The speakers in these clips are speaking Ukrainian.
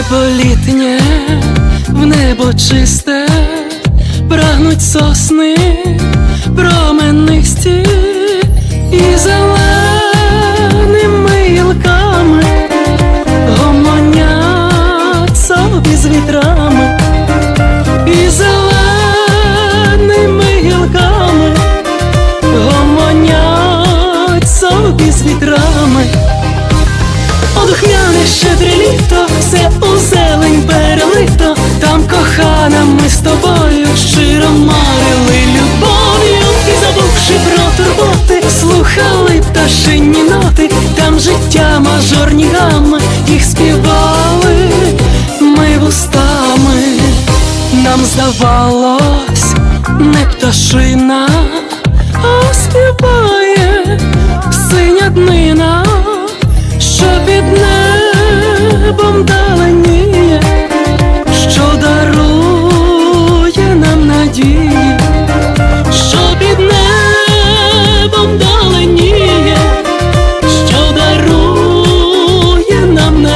Небо літнє, в небо чисте, прагнуть сосни, променисті і зеленими гілками гомонять собі з вітрами, і зеленими гілками гомонять собі з вітрами. Одухняне щедре літо, все у зелень перелито, там кохана, ми з тобою щиро марили любов'ю. І забувши про турботи, слухали пташині ноти, там життя мажорні гами, їх співали ми вустами, нам здавалось, не пташина, а співає синя днина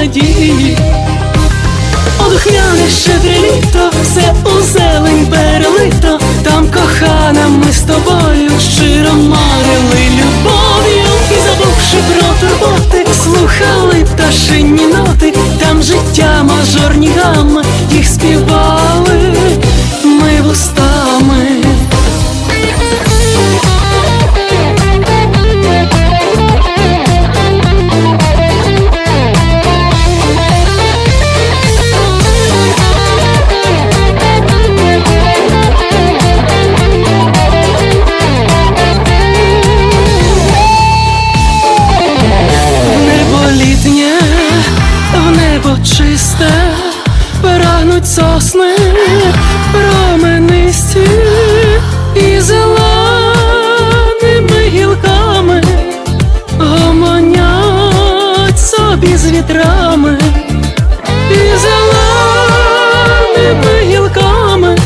надії. Одухняне щедре літо, все у зелень перелито, прагнуть сосни, променисті і зеленими гілками гомонять собі з вітрами, і гілками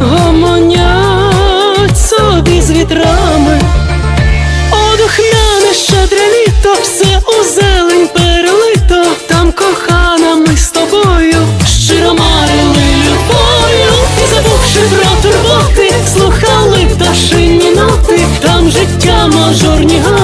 гомонять собі з вітрами. Одухняне щедре літо, все життя мажорні гами,